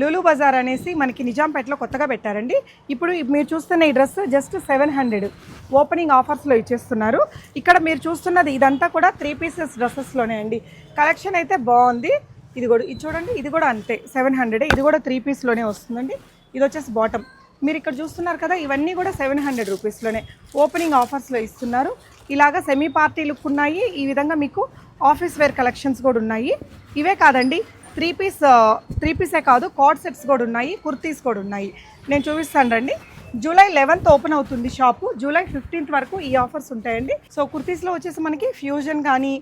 లూలు బజార్ అనేసి మనకి నిజాంపేటలో కొత్తగా పెట్టారండి. ఇప్పుడు మీరు చూస్తున్న ఈ dress just seven hundred opening ఆఫర్స్లో ఇచ్చేస్తున్నారు. ఇక్కడ మీరు చూస్తున్నది ఇదంతా కూడా త్రీ పీసెస్ డ్రెస్సెస్లోనే అండి. కలెక్షన్ అయితే బాగుంది. ఇది కూడా ఇది చూడండి ఇది కూడా అంతే సెవెన్ హండ్రెడ్. ఇది కూడా త్రీ పీస్లోనే వస్తుందండి. ఇది వచ్చేసి బాటమ్. మీరు ఇక్కడ చూస్తున్నారు కదా ఇవన్నీ కూడా సెవెన్ హండ్రెడ్ రూపీస్లోనే ఓపెనింగ్ ఆఫర్స్లో ఇస్తున్నారు. ఇలాగా సెమీ పార్టీ లుక్ ఉన్నాయి. ఈ విధంగా మీకు ఆఫీస్ వేర్ కలెక్షన్స్ కూడా ఉన్నాయి. ఇవే కాదండి త్రీ పీస్ త్రీ పీసే కాదు కార్డ్ సెట్స్ కూడా ఉన్నాయి కుర్తీస్ కూడా ఉన్నాయి. నేను చూపిస్తాను రండి. జూలై లెవెన్త్ ఓపెన్ అవుతుంది షాపు. జూలై ఫిఫ్టీన్త్ వరకు ఈ ఆఫర్స్ ఉంటాయండి. సో కుర్తీస్లో వచ్చేసి మనకి ఫ్యూజన్ కానీ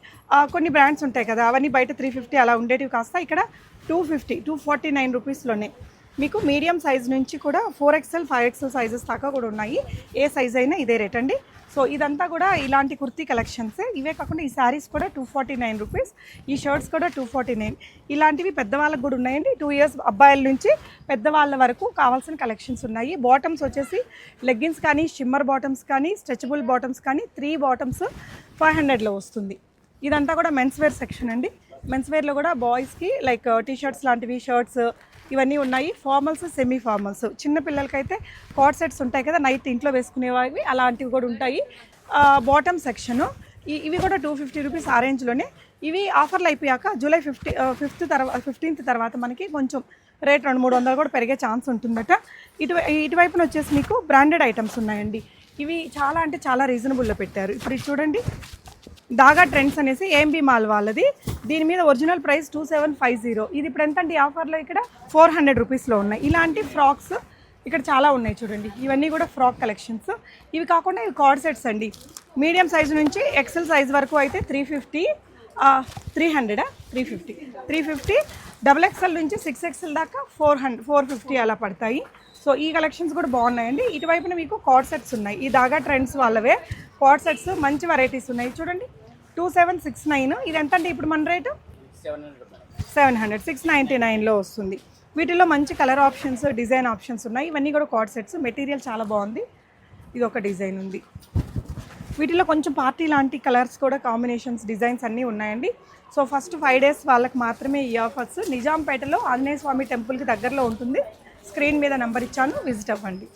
కొన్ని బ్రాండ్స్ ఉంటాయి కదా అవన్నీ బయట త్రీ ఫిఫ్టీ అలా ఉండేటివి కాస్త ఇక్కడ two fifty two forty nine రూపీస్లోనే మీకు మీడియం సైజ్ నుంచి కూడా four XL five XL sizes దాకా కూడా ఉన్నాయి. ఏ సైజ్ అయినా ఇదే రేట్ అండి. సో ఇదంతా కూడా ఇలాంటి కుర్తీ కలెక్షన్సే. ఇవే కాకుండా ఈ శారీస్ కూడా టూ ఫార్టీ నైన్ రూపీస్ ఈ షర్ట్స్ కూడా టూ ఫార్టీ నైన్ ఇలాంటివి పెద్దవాళ్ళకి కూడా ఉన్నాయండి. టూ ఇయర్స్ అబ్బాయిల నుంచి పెద్దవాళ్ళ వరకు కావాల్సిన కలెక్షన్స్ ఉన్నాయి. బాటమ్స్ వచ్చేసి లెగ్గిన్స్ కానీ షిమ్మర్ బాటమ్స్ కానీ స్ట్రెచబుల్ బాటమ్స్ కానీ త్రీ బాటమ్స్ ఫైవ్ హండ్రెడ్లో వస్తుంది. ఇదంతా కూడా మెన్స్ వేర్ సెక్షన్ అండి. మెన్స్ వేర్లో కూడా బాయ్స్కి లైక్ టీ షర్ట్స్ లాంటివి షర్ట్స్ ఇవన్నీ ఉన్నాయి. ఫార్మల్స్ సెమీ ఫార్మల్స్ చిన్న పిల్లలకైతే కాట్ సెట్స్ ఉంటాయి కదా నైట్ ఇంట్లో వేసుకునేవి అలాంటివి కూడా ఉంటాయి. బాటమ్ సెక్షను ఇవి కూడా టూ ఫిఫ్టీ రూపీస్ ఆ రేంజ్లోనే ఇవి ఆఫర్లు అయిపోయాక జూలై ఫిఫ్టీ ఫిఫ్త్ తర్వాత ఫిఫ్టీన్త్ తర్వాత మనకి కొంచెం రేట్ రెండు మూడు వందలు కూడా పెరిగే ఛాన్స్ ఉంటుందట. ఇటు ఇటువైపున వచ్చేసి మీకు బ్రాండెడ్ ఐటమ్స్ ఉన్నాయండి. ఇవి చాలా అంటే చాలా రీజనబుల్లో పెట్టారు. ఇప్పుడు చూడండి. దాగా ట్రెండ్స్ అనేసి ఏఎంబి మాల్ వాళ్ళది. దీని మీద original price two seven five zero ఇది ఇప్పుడు ఎంత అండి ఆఫర్లో ఇక్కడ? ఫోర్ హండ్రెడ్ రూపీస్లో ఉన్నాయి. ఇలాంటి ఫ్రాక్స్ ఇక్కడ చాలా ఉన్నాయి చూడండి. ఇవన్నీ కూడా ఫ్రాక్ కలెక్షన్స్ ఇవి కాకుండా ఇవి కార్డ్ సెట్స్ అండి. మీడియం సైజ్ నుంచి ఎక్సెల్ సైజ్ వరకు అయితే three fifty three హండ్రెడా three fifty three fifty double XL నుంచి సిక్స్ ఎక్సెల్ దాకా ఫోర్ హండ్రెడ్ ఫోర్ ఫిఫ్టీ అలా పడతాయి. సో ఈ కలెక్షన్స్ కూడా బాగున్నాయండి. ఇటువైపున మీకు కార్డ్ సెట్స్ ఉన్నాయి. ఈ దాగా ట్రెండ్స్ వాళ్ళవే. కార్డ్ సెట్స్ మంచి వెరైటీస్ ఉన్నాయి. చూడండి. Two seven six nine. ఇది ఎంత అంటే ఇప్పుడు మన rate? Seven hundred six ninety నైన్లో వస్తుంది. వీటిలో మంచి కలర్ ఆప్షన్స్ డిజైన్ ఆప్షన్స్ ఉన్నాయి. ఇవన్నీ కూడా కార్డ్ సెట్స్ మెటీరియల్ చాలా బాగుంది. ఇది ఒక డిజైన్ ఉంది. వీటిలో కొంచెం పార్టీ లాంటి కలర్స్ కూడా కాంబినేషన్స్ డిజైన్స్ అన్నీ ఉన్నాయండి. సో ఫస్ట్ ఫైవ్ డేస్ వాళ్ళకి మాత్రమే ఈ ఆఫర్స్. నిజాంపేటలో ఆంజనేయ స్వామి టెంపుల్కి దగ్గరలో ఉంటుంది. స్క్రీన్ మీద నెంబర్ ఇచ్చాను. విజిట్ అవ్వండి.